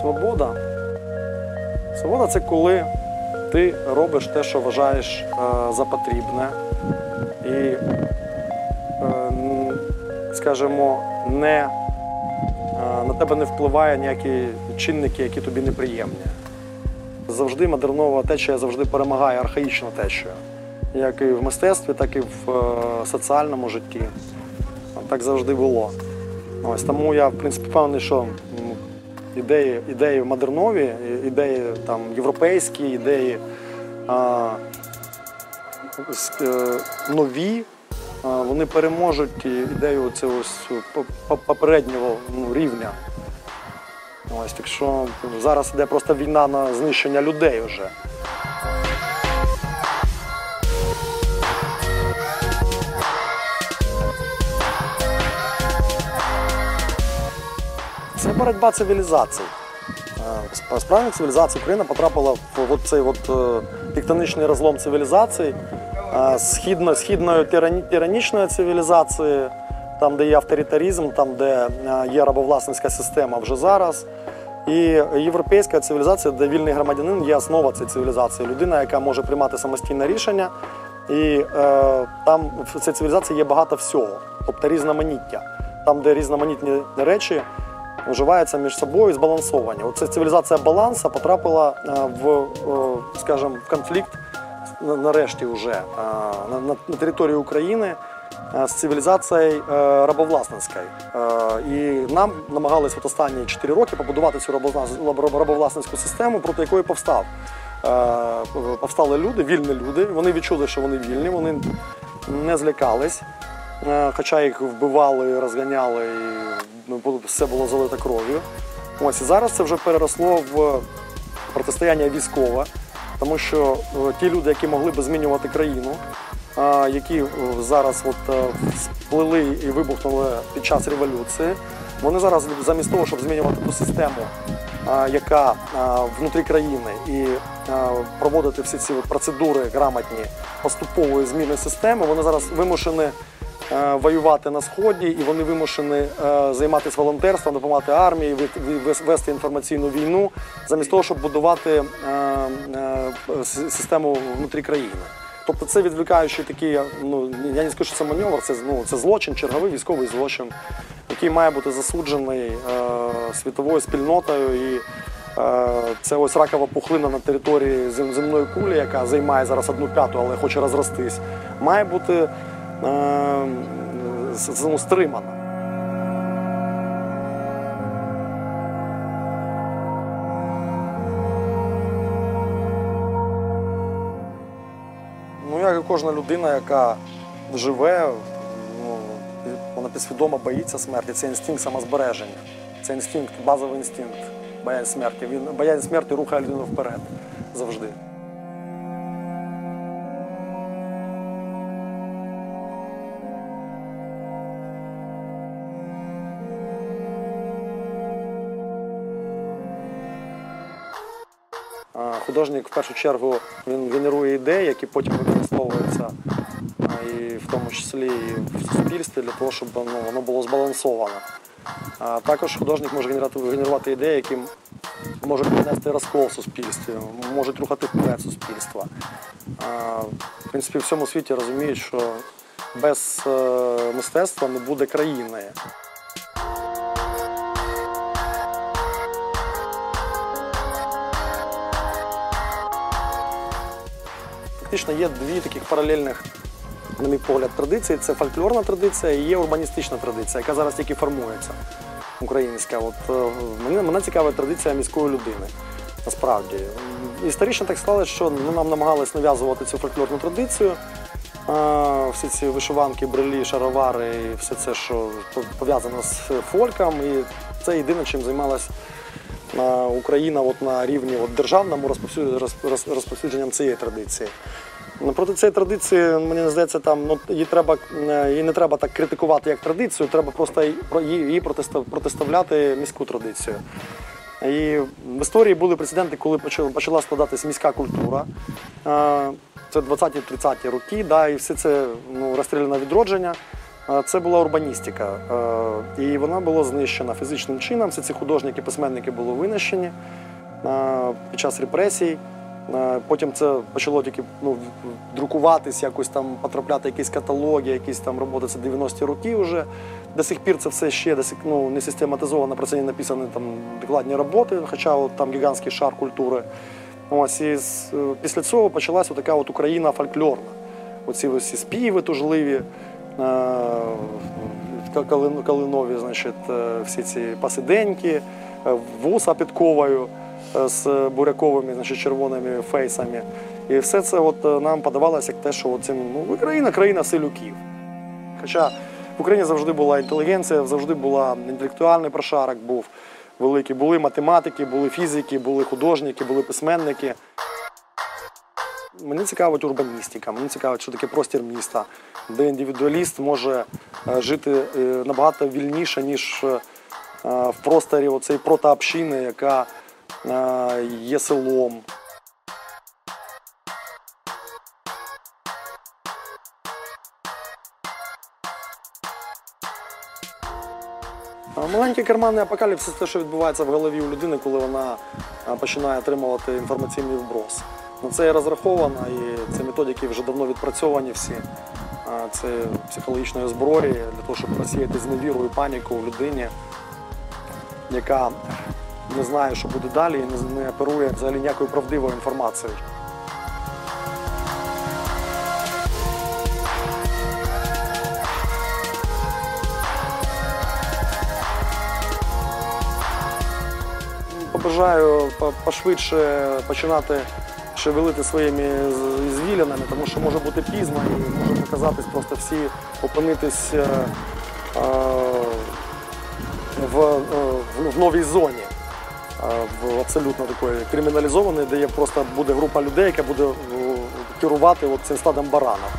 Свобода. Свобода це коли ти робиш те, що вважаєш е, за потрібне. І, е, скажімо, не, е, на тебе не впливає ніякі чинники, які тобі неприємні. Завжди модернова течія завжди перемагає архаїчну течію. Як і в мистецтві, так і в соціальному житті. Так завжди було. Ось тому я, в принципі, впевнений, що ідеї, ідеї модернові, ідеї там, європейські, ідеї а, е, нові, вони переможуть ідею цього попереднього ну, рівня. Ось, так що зараз йде просто війна на знищення людей вже. Боротьба цивілізацій. Е, сп- Справжня цивілізація Україна потрапила в цей от, е, тектонічний розлом цивілізацій, е, східно, східної тиранічної цивілізації, там, де є авторитаризм, там, де є рабовласницька система вже зараз. І європейська цивілізація, де вільний громадянин є основа цієї цивілізації. Людина, яка може приймати самостійне рішення. І е, там в цій цивілізації є багато всього, тобто різноманіття. Там, де різноманітні речі вживаються між собою збалансовані. Оця цивілізація балансу потрапила е, в, е, скажімо, в конфлікт на- нарешті вже е, на, території України з цивілізацією рабовласницькою. І нам намагались от останні 4 роки побудувати цю рабовласницьку систему, проти якої повстав. Повстали люди, вільні люди. Вони відчули, що вони вільні, вони не злякались. Хоча їх вбивали, розганяли, все було залито кров'ю. Ось і зараз це вже переросло в протистояння військове, тому що е, ті люди, які могли би змінювати країну, які е, зараз от, е, сплили і вибухнули під час революції, вони зараз замість того, щоб змінювати ту систему, яка внутрі країни, і проводити всі ці процедури грамотні поступової зміни системи, вони зараз вимушені воювати на сході, і вони вимушені е, займатися волонтерством, допомагати армії, вести інформаційну війну, замість того, щоб будувати е, е, систему внутрі країни. Тобто це відвлікаючий такий, ну я не скажу, що це маневр, це ну це злочин, черговий військовий злочин, який має бути засуджений е, світовою спільнотою. І е, це ось ракова пухлина на території зем- земної кулі, яка займає зараз одну п'яту, але хоче розростись, має бути е, ну, стримана. Ну, як і кожна людина, яка живе, ну, вона підсвідомо боїться смерті. Це інстинкт самозбереження. Це інстинкт, базовий інстинкт боязнь смерті. Він боязнь смерті рухає людину вперед завжди. Художник в першу чергу він генерує ідеї, які потім використовуються і в тому числі і в суспільстві для того, щоб ну, воно було збалансоване. А також художник може генерувати, генерувати ідеї, які можуть принести розкол в суспільстві, можуть рухати вперед суспільства. А, В принципі, в всьому світі розуміють, що без е, мистецтва не буде країни. Фактично є дві таких паралельних, на мій погляд, традиції. Це фольклорна традиція і є урбаністична традиція, яка зараз тільки формується. Українська. От е, мене, мене цікавить традиція міської людини. Насправді. Історично так склалося, що ну, нам намагались нав'язувати цю фольклорну традицію. Е, Всі ці вишиванки, брелі, шаровари і все це, що пов'язано з фольком. І це єдине, чим займалась Україна от на рівні от державному розповсюдженням, цієї традиції. Проти цієї традиції, мені здається, там ну її треба е, її не треба так критикувати як традицію, треба просто її- про- її її протистав- протиставляти міську традицію. І в історії були прецеденти, коли почала, почала складатися міська культура. Е, Це 20-30-ті роки, да, і все це ну, розстріляне відродження. Це була урбаністика, Е, і вона була знищена фізичним чином. Всі ці художники, письменники були винищені е, під час репресій. Е, Потім це почало тільки ну, друкуватись, якось там потрапляти якісь каталоги, якісь там роботи. Це 90-ті роки вже. До сих пір це все ще до сих- ну, не систематизовано, про це не написані там докладні роботи, хоча от, там гігантський шар культури. Ось і з- після цього почалася така от Україна фольклорна. Оці ось і співи тужливі, калинові, значить, е, всі ці пасиденьки, е, вуса підковою е, з буряковими, значить, червоними фейсами. І все це от е, нам подавалося як те, що от цим, ну, Україна країна селюків. Хоча в Україні завжди була інтелігенція, завжди була інтелектуальний прошарок був великий. Були математики, були фізики, були художники, були письменники. Мені цікавить урбаністика, мені цікавить, що таке простір міста, де індивідуаліст може е, жити е, набагато вільніше, ніж е, в просторі оцеї протообщини, яка є селом. Маленький карманний апокаліпсис це те, що відбувається в голові у людини, коли вона починає отримувати інформаційний вброс. На це і розраховано, і це методики вже давно відпрацьовані всі. Це психологічної зброї для того, щоб розсіяти зневіру і паніку в людині, яка не знає, що буде далі, і не оперує взагалі ніякою правдивою інформацією. Побажаю пошвидше починати шевелити своїми з- звілянами, тому що може бути пізно і може показатись просто всі опинитись е, е, в, е, в новій зоні. е, В абсолютно такої криміналізованої, де є просто буде група людей, яка буде е, керувати от цим стадом баранів.